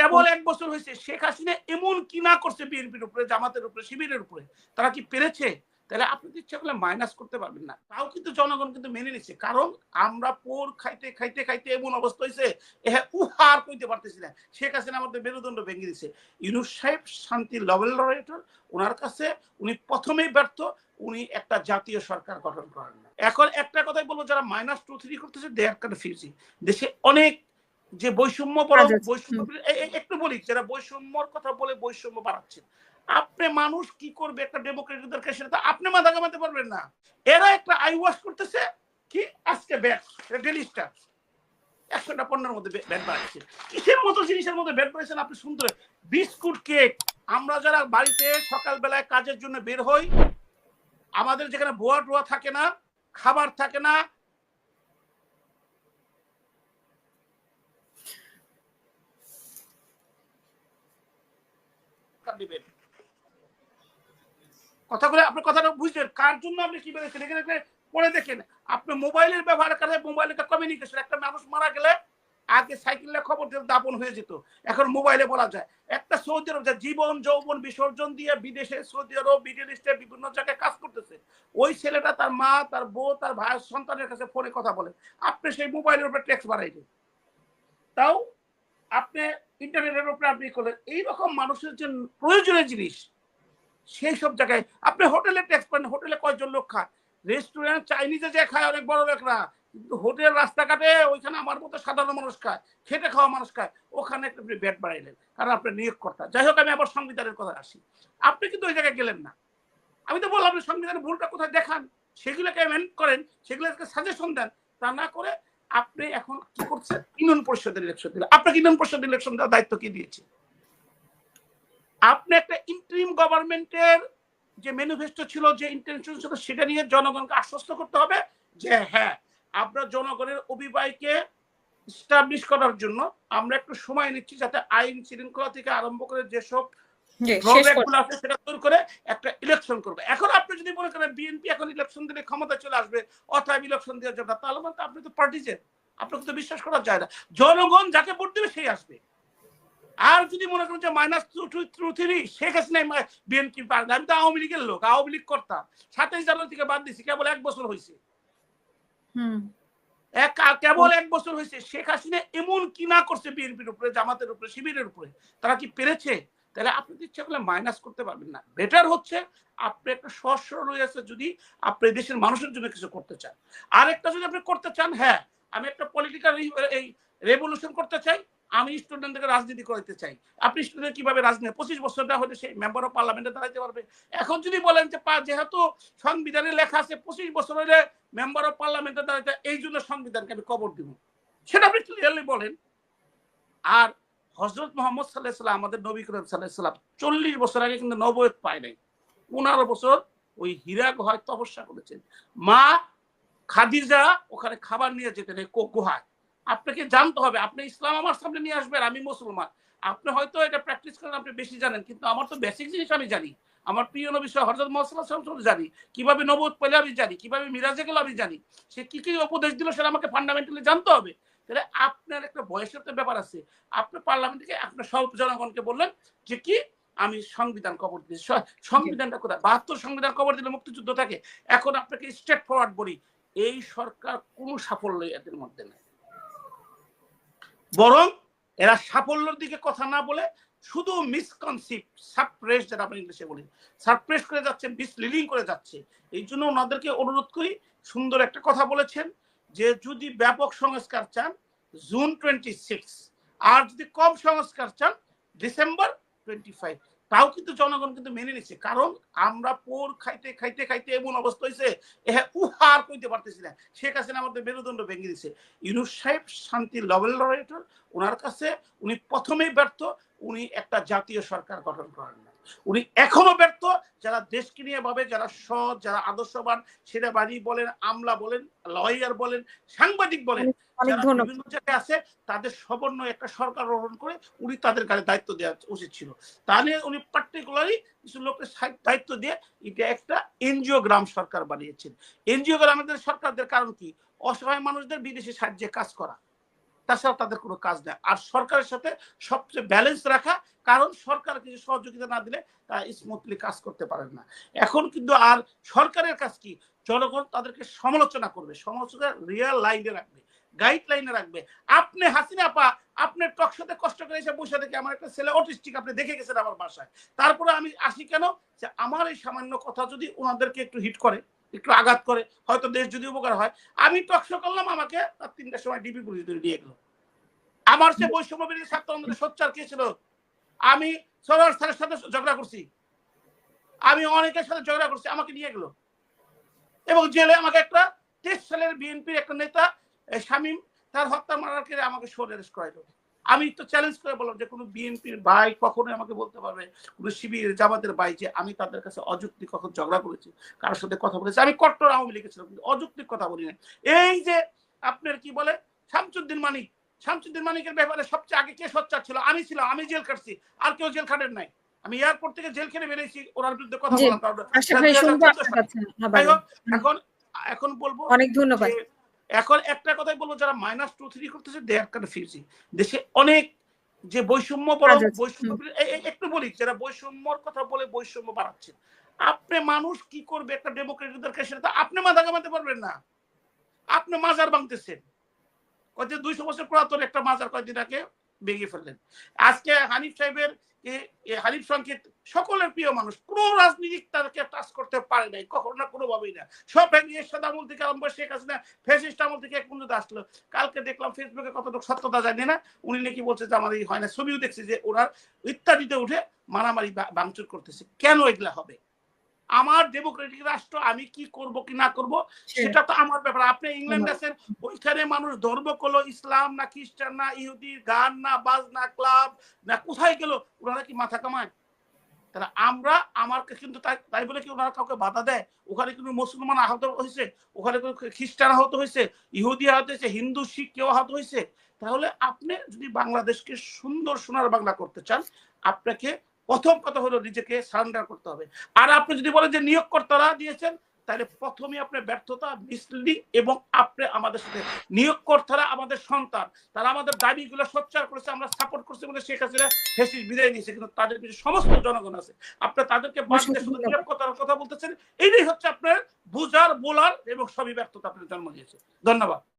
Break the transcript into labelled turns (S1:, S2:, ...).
S1: কেবল এক বছর হয়েছে, শেখ হাসিনা এমন কি না করছে বিএনপির উপরে, জামাতের উপরে, শিবিরের উপরে, তারা কি পেরেছে? তাহলে আপনি ইচ্ছা করলে মাইনাস করতে পারবেন না। তাও কিন্তু জনগণ কিন্তু মেনে নিচ্ছে, কারণ আমরা পোর খাইতে খাইতে খাইতে এমন অবস্থা হয়েছে হ্যাঁ উহার কইতে পারতেছি না। শেখ হাসিনা আমাদের মেরুদণ্ড ভেঙে দিছে ইউনুস সাহেব শান্তির লবেল লরেটর ওনার কাছে উনি প্রথমেই ব্যর্থ, উনি একটা জাতীয় সরকার গঠন করেন না। এখন একটা কথাই বলব, যারা মাইনাস টু থ্রি করতেছে দে আর কনফিউজিং দেশে অনেক যে বৈষম্য একটু বলি যারা বৈষম্যর কথা বলে বৈষম্য বাড়াচ্ছেন আপনি মানুষ কি করবে একটা ডেমোক্রেটিক দরকার সেটা তো আপনি মাথা কামাতে পারবেন না। এরা একটা আই ওয়াশ করতেছে কি? আজকে ব্যাট ডেলি স্টার একশোটা পণ্যের মধ্যে ব্যাট বাড়াচ্ছে কিসের মতো জিনিসের মধ্যে ব্যাট বাড়াচ্ছেন আপনি সুন্দর বিস্কুট কেক। আমরা যারা বাড়িতে সকালবেলায় কাজের জন্য বের হই আমাদের যেখানে বোয়া টোয়া থাকে না খাবার থাকে না দিবেন কথাগুলো আপনার কথাটা বুঝলেন। কার জন্য আপনি কি বেড়েছেন এখানে পড়ে দেখেন, আপনি মোবাইলের ব্যবহার করে মোবাইল একটা কমিউনিকেশন একটা মানুষ মারা গেলে আগে সাইকেলে খবর দিয়ে দাপন হয়ে যেত। এখন মোবাইলে বলা যায়। একটা সৌদি আরব জীবন, যৌবন বিসর্জন দিয়ে বিদেশে, সৌদি আরব, মিডিল ইস্টে বিভিন্ন জায়গায় কাজ করতেছে, ওই ছেলেটা তার মা, তার বউ, তার ভাই, সন্তানের কাছে ফোনে কথা বলে। আপনি সেই মোবাইলের উপরে ট্যাক্স বাড়াইলেন তাও আপনি ইন্টারনেটের উপরে আপনি করলেন, এইরকম মানুষের যে প্রয়োজনীয় জিনিস, সেই সব জায়গায়। আপনি হোটেলে ট্যাক্স পান হোটেলে কয়জন লোক খায়? রেস্টুরেন্ট চাইনিজে যে খায় অনেক বড় লোকরা, কিন্তু হোটেল রাস্তাঘাটে ওইখানে আমার মতো সাধারণ মানুষ খায়, খেটে খাওয়া মানুষ খায়, ওখানে আপনি ব্যাট বাড়াইলেন কারণ আপনি নিয়োগকর্তা। যাই হোক, আমি আবার সংবিধানের কথা আসি। আপনি কিন্তু ওই জায়গায় গেলেন না। আমি তো বললাম আপনি সংবিধানের ভুলটা কোথায় দেখান? সেগুলোকে মেন করেন, সেগুলোকে সাজেশন দেন। তা না করে আপনি এখন কি করছেন? ইউনিয়ন পরিষদের ইলেকশন দিলেন। আপনাকে ইউনিয়ন পরিষদ ইলেকশন দেওয়ার দায়িত্ব কি দিয়েছে? আপনি একটা ইন্টারিম গভর্নমেন্টের যে ম্যানিফেস্টো ছিল, যে ইন্টেনশন ছিল, সেটা নিয়ে জনগণকে আশ্বস্ত করতে হবে যে হ্যাঁ আমরা জনগণের অভিবাইকে স্টাবলিশ করার জন্য আমরা একটু সময় নিচ্ছি যাতে আইন শৃঙ্খলা থেকে আরম্ভ করে যেসব
S2: জি, শেষ
S1: drawback
S2: করুন।
S1: গুলো আছে সেটা দূর করে একটা ইলেকশন করবে। এখন আপনি যদি মনে করেন বিএনপি এখন ইলেকশন দিলে ক্ষমতা চলে আসবে অথবা ইলেকশন দেওয়ার জন্য তাহলে মানে আপনি তো পার্টিজেন আপনাকে তো বিশ্বাস করা যায় না। জনগণ যাকে ভোট দেবে সেই আসবে। আর যদি মনে করেন যে minus two three Sheikh Hasina BNP পারবে আমি তো আওয়ামী লীগের লোক আওয়ামী লীগ করতাম সাতাইশ জানুয়ারি থেকে বাদ দিছি কেবল এক বছর হয়েছে। এক কেবল এক বছর হয়েছে। শেখ হাসিনা এমন কি না করছে বিএনপির উপরে জামাতের উপরে শিবিরের উপরে তারা কি পেরেছে? তাহলে আপনি তো ইচ্ছা করলে মাইনাস করতে পারবেন না। বেটার হচ্ছে আপনি একটা সহজ সরল হয়ে আছে যদি আপনি দেশের মানুষের জন্য কিছু করতে চান। আর একটা যদি আপনি করতে চান হ্যাঁ আমি একটা পলিটিক্যাল এই রেভলিউশন করতে চাই, আমি স্টুডেন্টদেরকে রাজনীতি করতে চাই। আপনি স্টুডেন্ট কীভাবে রাজনীতি পঁচিশ বছর না হলে সেই মেম্বার অফ পার্লামেন্টে দাঁড়াতে পারবে। এখন যদি বলেন যে যেহেতু সংবিধানে লেখা আছে পঁচিশ বছর হলে মেম্বার অফ পার্লামেন্টে দাঁড়াতে এই জন্য সংবিধানকে আমি কবর দিব। সেটা আপনি ক্লিয়ারলি বলেন। আর হজরত মোহাম্মদ সাল্লাহ আমাদের নবী করিম সাল্লাহ চল্লিশ বছর আগে কিন্তু নবয়ত পায় নাই। পনেরো বছর ওই হীরা গুহায় তপস্যা করেছেন। মা খাদিজা ওখানে খাবার নিয়ে যেতেন গুহায়। আপনাকে জানতে হবে, আপনি ইসলাম আমার সামনে নিয়ে আসবেন, আমি মুসলমান। আপনি হয়তো এটা প্র্যাকটিস করেন, আপনি বেশি জানেন, কিন্তু আমার তো বেসিক জিনিস আমি জানি। আমার প্রিয় নবী সাহেব হজরত মোহাম্মদ জানি। কীভাবে নবদ পেলে আমি জানি, কীভাবে মিরাজে গেলে আমি জানি। সে কি কি উপদেশ দিল সেটা আমাকে ফান্ডামেন্টালি জানতে হবে। তাহলে আপনার একটা বয়সের তো ব্যাপার আছে। আপনি পার্লামেন্ট থেকে আপনার সব জনগণকে বললেন যে কি? আমি সংবিধান কবর দিয়েছি। সংবিধানটা কোথায়? বাহাত্তর সংবিধান কবর দিলে মুক্তিযুদ্ধ থাকে এখন আপনাকে স্ট্রেট ফরওয়ার্ড বলি এই সরকার কোনো সাফল্য এদের মধ্যে নেই। বরং এরা সাফল্যের দিকে কথা না বলে শুধু মিসকনসিপ্ট সাপ্রেস যেটা আমরা ইংলিশে বলি সাপ্রেস করে যাচ্ছে মিসলিডিং করে যাচ্ছে। এই জন্য ওনাদেরকে অনুরোধ করি সুন্দর একটা কথা বলেছেন। যে যদি ব্যাপক সংস্কার চান, জুন টোয়েন্টি সিক্স আর যদি কম সংস্কার চান, ডিসেম্বর টোয়েন্টি ফাইভ তাও কিন্তু জনগণ কিন্তু মেনে নিচ্ছে। কারণ আমরা পোর খাইতে খাইতে খাইতে এমন অবস্থা হয়েছে হ্যাঁ উহার কইতে পারতেছি না। শেখ হাসিনা আমাদের মেরুদণ্ড ভেঙে দিছে। ইউনুস সাহেব শান্তি লবেল লরেটর ওনার কাছে উনি প্রথমেই ব্যর্থ, উনি একটা জাতীয় সরকার গঠন করেন না উনি এখনও ব্যর্থ যারা দেশকে নিয়ে ভাবে যারা সৎ যারা আদর্শবান সেনাবাহিনী বলেন আমলা বলেন লয়ার বলেন সাংবাদিক বলেন বিভিন্ন জায়গায় আছে তাদের সবর্ণ একটা সরকার গ্রহণ করে উনি তাদের কাছে দায়িত্ব দেওয়া উচিত ছিল। তা নিয়ে উনি পার্টিকুলারলি কিছু লোকের দায়িত্ব দিয়ে এটা একটা এনজিও গ্রাম সরকার বানিয়েছেন। এনজিও গ্রামের সরকারদের কারণ কি? অসহায় মানুষদের বিদেশে সাহায্যে কাজ করা। তাছাড়া তাদের কোনো কাজ নেই। আর সরকারের সাথে সবচেয়ে ব্যালেন্স রাখা, কারণ সরকার কিছু সহযোগিতা না দিলে তারা স্মুথলি কাজ করতে পারেন না। এখন কিন্তু আর সরকারের কাজ কি? জনগণ তাদেরকে সমালোচনা করবে, সমালোচনা রিয়েল লাইনে রাখবে গাইড লাইনে রাখবে। আপনি হাসিনা পা আপনার টকশোতে কষ্ট করে এসে বসে থেকে আমার একটা ছেলে অটিস্টিক, আপনি দেখে গেছেন আমার বাসায়। তারপরে আমি আসি কেন? যে আমার এই সামান্য কথা যদি ওনাদেরকে একটু হিট করে একটু আঘাত করে, হয়তো দেশ যদি উপকার হয়। আমি টকশো করলাম, আমাকে তার তিনটার সময় ডিবি পুলিশ ধরে নিয়ে গেলো। আমার সে বৈষম্য বিরোধী ছাত্র আন্দোলনের সোচ্চার কে ছিল? আমি সরোয়ার স্যারের সাথে ঝগড়া করছি। আমি অনেকের সাথে ঝগড়া করছি, আমাকে নিয়ে গেলো। এবং জেলে আমাকে একটা তেইশ সালের বিএনপির একটা নেতা শামীম, তার হত্যা মারার আমাকে সরে অ্যারেস্ট করাইলো। আমি তো চ্যালেঞ্জ করে বললাম যে কোনো বিএনপির ভাই কখনোই আমাকে বলতে পারবে কোনো শিবির জামাতের ভাই যে আমি তাদের কাছে অযৌক্তিক কখন ঝগড়া করেছি কারোর সাথে কথা বলেছি। আমি কট্টর আওয়ামী লীগের ছিলাম কিন্তু অযৌক্তিক কথা বলি না এই যে আপনার কি বলে শামসুদ্দিন মানিক শামসুদ্দিন মানিকের ব্যাপারে সবচেয়ে আগে কে সোচ্চার ছিল? আমি ছিলাম আমি জেল কাটছি আর কেউ জেল খাটেন নাই। আমি এয়ারপোর্ট থেকে জেল খেলে বেরিয়েছি ওনার বিরুদ্ধে কথা বললাম কারণ
S2: আশা করি শুনব
S1: 2014
S2: আপনার
S1: সালে।
S2: কাছে
S1: যাই
S2: আবারও।
S1: হোক, এখন এখন বলব
S2: অনেক ধন্যবাদ।
S1: এখন একটা কথাই বলব যারা মাইনাস টু থ্রি করতেছে দে আর কনফিউজিং দেশে অনেক যে বৈষম্য বৈষম্য একটু বলি যারা বৈষম্যর কথা বলে বৈষম্য বাড়াচ্ছে আপনি মানুষ কি করবে একটা ডেমোক্রেটিক দরকার সেটা তো আপনি মাথা কামাতে পারবেন না। আপনি মাজার ভাঙতেছেন। কয়েকদিন দুইশো বছর পুরাতন একটা মাজার কয়েকদিন আগে? ভেঙে ফেললেন। আজকে হানিফ সাহেবের হানিফ সংকেত সকলের প্রিয় মানুষ, কোন রাজনীতিক তাদেরকে টাচ করতে পারে নাই, কখনো না কোনোভাবেই না। সব এরশাদ আমল থেকে আরম্ভ শেখ হাসিনা ফেসিস্ট আমল থেকে এক পর্যন্ত আসলো। কালকে দেখলাম ফেসবুকে কতটুকু সত্যতা জানি না, উনি নাকি বলছে যে আমাদের হয় না। ছবিও দেখছি যে ওনার ইত্যাদিতে উঠে মারামারি বা- ভাঙচুর করতেছে। কেন এগুলা হবে? আমার ডেমোক্রেটিক রাষ্ট্র আমি কি করব কি না করব সেটা তো আমার ব্যাপার। আপনি ইংল্যান্ড আছেন ওইখানে মানুষ ধর্ম করল ইসলাম না খ্রিস্টান না ইহুদি গান না বাজ না ক্লাব না কোথায় গেল ওনারা কি মাথা কামায়? তাহলে আমরা আমার কিন্তু তাই তাই বলে কি ওনারা কাউকে বাধা দেয়? ওখানে কিন্তু মুসলমান আহত হয়েছে ওখানে খ্রিস্টান আহত হয়েছে ইহুদি আহত হয়েছে হিন্দু শিখ কেউ আহত হয়েছে। তাহলে আপনি যদি বাংলাদেশকে সুন্দর সোনার বাংলা করতে চান আপনাকে প্রথম কথা হলো নিজেকে সারেন্ডার করতে হবে। আর আপনি যদি বলেন যে নিয়োগকর্তারা দিয়েছেন তাহলে প্রথমে আপনার ব্যর্থতা মিসলিডিং এবং আপনি আমাদের সাথে নিয়োগকর্তারা আমাদের সন্তান তারা আমাদের দাবিগুলো সোচ্চার করেছে আমরা সাপোর্ট করছি বলে শেখ হাসিনা ফেসিস বিদায় নিয়েছে কিন্তু তাদের পিছনে সমস্ত জনগণ আছে। আপনি তাদেরকে দিয়ে শুধু নিয়োগকর্তার কথা বলতেছেন এটাই হচ্ছে আপনার বুঝার বলার এবং সবই ব্যর্থতা আপনার জন্ম দিয়েছে। ধন্যবাদ।